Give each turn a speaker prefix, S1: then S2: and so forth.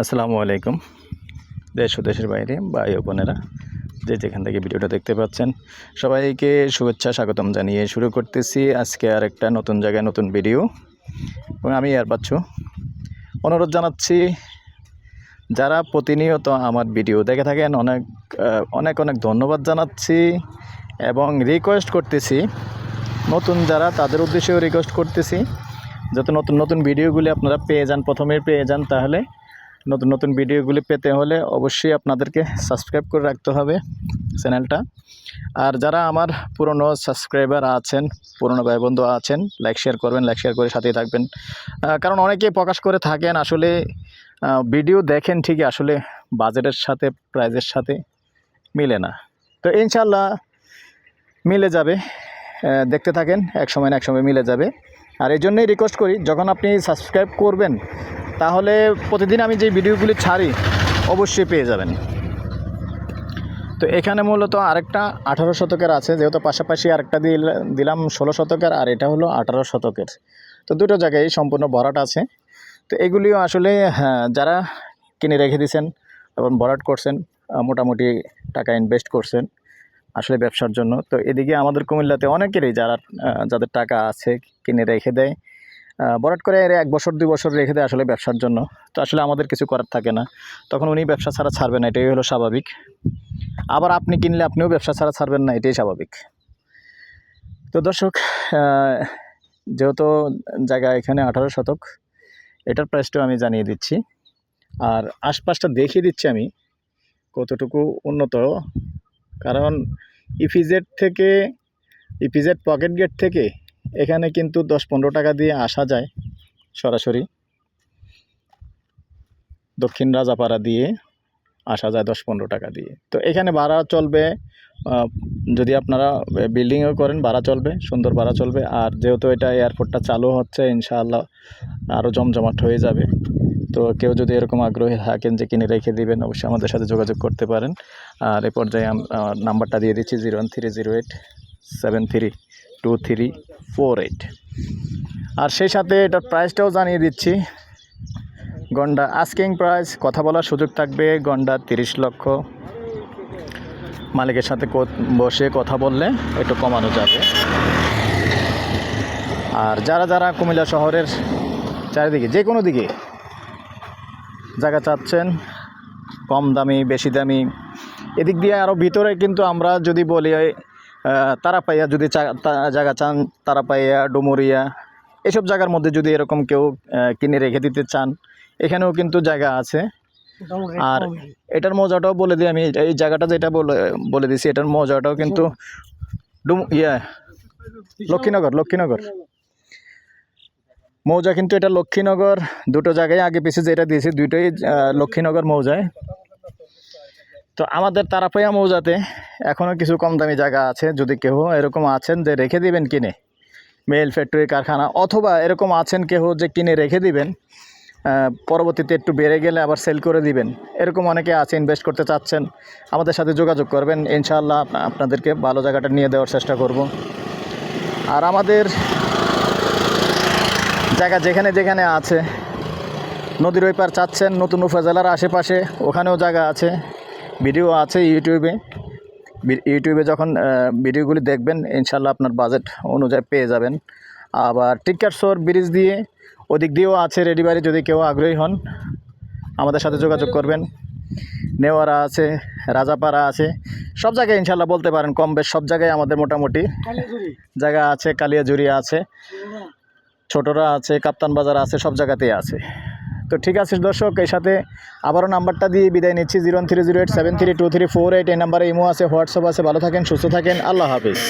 S1: আসসালামু আলাইকুম। দেশ ও দেশের বাইরে ভাই ও বোনেরা, যে যেখান থেকে ভিডিওটা দেখতে পাচ্ছেন, সবাইকে শুভেচ্ছা, স্বাগতম জানিয়ে শুরু করতেছি আজকে আর একটা নতুন জায়গায় নতুন ভিডিও। এবং আমি আর পাচ্ছ অনুরোধ জানাচ্ছি, যারা প্রতিনিয়ত আমার ভিডিও দেখে থাকেন, অনেক অনেক অনেক ধন্যবাদ জানাচ্ছি এবং রিকোয়েস্ট করতেছি, নতুন যারা তাদের উদ্দেশ্যেও রিকোয়েস্ট করতেছি, যাতে নতুন নতুন ভিডিওগুলি আপনারা পেয়ে যান, প্রথমে পেয়ে যান তাহলে। নতুন নতুন ভিডিওগুলি পেতে হলে অবশ্যই আপনাদেরকে সাবস্ক্রাইব করে রাখতে হবে চ্যানেলটা। আর যারা আমার পুরনো সাবস্ক্রাইবার আছেন, পুরনো ভাই বন্ধু আছেন লাইক শেয়ার করবেন লাইক শেয়ার করে সাথেই থাকবেন। কারণ অনেকেই প্রকাশ করে থাকেন, আসলে ভিডিও দেখেন ঠিকই, আসলে বাজেটের সাথে প্রাইজের সাথে মিলে না। তো ইনশাল্লাহ মিলে যাবে দেখতে থাকেন এক সময় না এক সময় মিলে যাবে। আর এই জন্যই রিকোয়েস্ট করি, যখন আপনি সাবস্ক্রাইব করবেন তাহলে প্রতিদিন আমি যে ভিডিওগুলি ছাড়ি অবশ্যই পেয়ে যাবেন। তো এখানে মূলত আরেকটা আঠারো শতকের আছে যেহেতু পাশাপাশি আরেকটা দিল- দিলাম ষোলো শতকের আর এটা হলো আঠারো শতকের। তো দুটো জায়গায় সম্পূর্ণ ভরাট আছে। তো এগুলিও আসলে হ্যাঁ, যারা কিনে রেখে দিয়েছেন এবং ভরাট করছেন মোটামুটি টাকা ইনভেস্ট করছেন আসলে ব্যবসার জন্য। তো এদিকে আমাদের কুমিল্লাতে অনেকেরই যারা যাদের টাকা আছে কিনে রেখে দেয় বরাট করে এরা এক বছর, দুই বছর রেখে দেয় আসলে ব্যবসার জন্য। তো আসলে আমাদের কিছু করার থাকে না। তখন উনি ব্যবসা ছাড়া ছাড়বেন না, এটাই হলো স্বাভাবিক। আবার আপনি কিনলে আপনিও ব্যবসা ছাড়া ছাড়বেন না, এটাই স্বাভাবিক। তো দর্শক যেহেতু জায়গা এখানে আঠারো শতক, এটার প্রাইসটাও আমি জানিয়ে দিচ্ছি। আর আশপাশটা দেখিয়ে দিচ্ছি আমি কতটুকু উন্নত। কারণ ইপিজেড থেকে ইপিজেড পকেট গেট থেকে এখানে কিন্তু দশ পনেরো টাকা দিয়ে আসা যায় সরাসরি। দক্ষিণ রাজাপাড়া দিয়ে আসা যায় দশ পনেরো টাকা দিয়ে। তো এখানে ভাড়া চলবে যদি আপনারা বিল্ডিংও করেন, ভাড়া চলবে, সুন্দর ভাড়া চলবে। আর যেহেতু এটা এয়ারপোর্টটা চালু হচ্ছে, ইনশাআল্লাহ আরও জমজমাট হয়ে যাবে। তো কেউ যদি এরকম আগ্রহী থাকেন যে কিনে রেখে দিবেন, অবশ্যই আমাদের সাথে যোগাযোগ করতে পারেন। আর এ পর্যায়ে নাম্বারটা দিয়ে দিচ্ছি, zero one three zero eight seven three. Two three four eight আর সেই সাথে এটার প্রাইসটাও জানিয়ে দিচ্ছি। গন্ডা আস্কিং প্রাইস কথা বলার সুযোগ থাকবে গন্ডা তিরিশ লক্ষ। মালিকের সাথে বসে কথা বললে একটু কমানো যাবে। আর যারা যারা কুমিল্লা শহরের চারিদিকে, যে কোনো দিকে জায়গা চাচ্ছেন, কম দামি, বেশি দামি, এদিক দিয়ে আরও ভিতরে কিন্তু আমরা যদি বলি তারাপাইয়া যদি চা- জায়গা চান তারাপাইয়া ডুমুরিয়া এসব জায়গার মধ্যে যদি এরকম কেউ কিনে রেখে দিতে চান এখানেও কিন্তু জায়গা আছে। আর এটার মজাটাও বলে দিই আমি এই জায়গাটা যেটা বলে বলে দিছি এটার মজাটাও কিন্তু ডুম ইয়া লক্ষ্মীনগর লক্ষ্মীনগর। মৌজা কিন্তু এটা লক্ষ্মীনগর দুটো জায়গায় আগে পিছিয়ে যেটা দিয়েছি দুটোই আহ, লক্ষ্মীনগর মৌজায়। তো আমাদের তারাপাইয়া মৌজাতে এখনও কিছু কম দামি জায়গা আছে, যদি কেউ এরকম আছেন যে রেখে দিবেন কিনে, মেল ফ্যাক্টরি, কারখানা, অথবা এরকম আছেন কেউ যে কিনে রেখে দিবেন পরবর্তীতে একটু বেড়ে গেলে আবার সেল করে দিবেন। এরকম অনেকে আছে ইনভেস্ট করতে চাচ্ছেন, আমাদের সাথে যোগাযোগ করবেন, ইনশাআল্লাহ আপনাদেরকে ভালো জায়গাটা নিয়ে দেওয়ার চেষ্টা করব। আর আমাদের জায়গা যেখানে যেখানে আছে, নদীর ওই পার চাচ্ছেন, নতুন উপজেলার আশেপাশে, ওখানেও জায়গা আছে। ভিডিও আছে ইউটিউবে। ইউটিউবে যখন ভিডিওগুলি দেখবেন ইনশাল্লাহ আপনার বাজেট অনুযায়ী পেয়ে যাবেন। আবার টিকারসোর ব্রিজ দিয়ে ওদিক দিয়েও আছে রেডি বাড়ি যদি কেউ আগ্রহী হন আমাদের সাথে যোগাযোগ করবেন। নেওয়ারা আছে রাজাপাড়া আছে সব জায়গায় ইনশাল্লাহ বলতে পারেন কম বেশ সব জায়গায় আমাদের মোটামুটি জায়গা আছে কালিয়াজুরি আছে ছোটরা আছে কাপ্তান বাজার আছে সব জায়গাতেই আছে। তো ঠিক আছে দর্শক এই সাথে আবারও নাম্বারটা দিয়ে বিদায় নিচ্ছি, zero three zero eight seven three two three four eight, এই নাম্বারে ইমো আছে, হোয়াটসঅ্যাপ আছে, ভালো থাকেন, সুস্থ থাকেন, আল্লাহ হাফিজ।